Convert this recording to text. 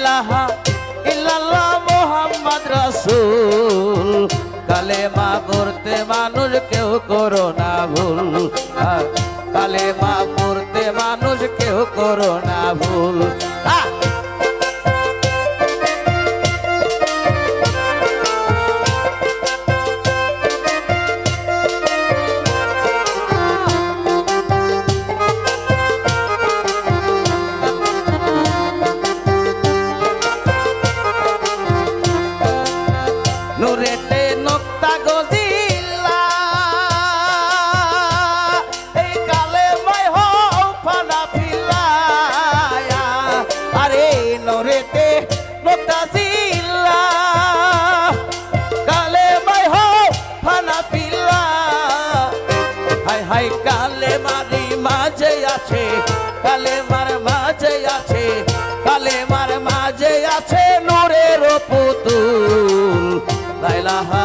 লাইলাহা ইল্লাল্লাহ মোহাম্মদ রাসূল কালেমা পড়তে মানুষ কেউ করো না ভুল কালেমা পড়তে মানুষ কেউ করো না ভুল আহ! আছে কালে মার মাঝে আছে কালে মার মাঝে আছে নূরের পুতুল। লাইলাহা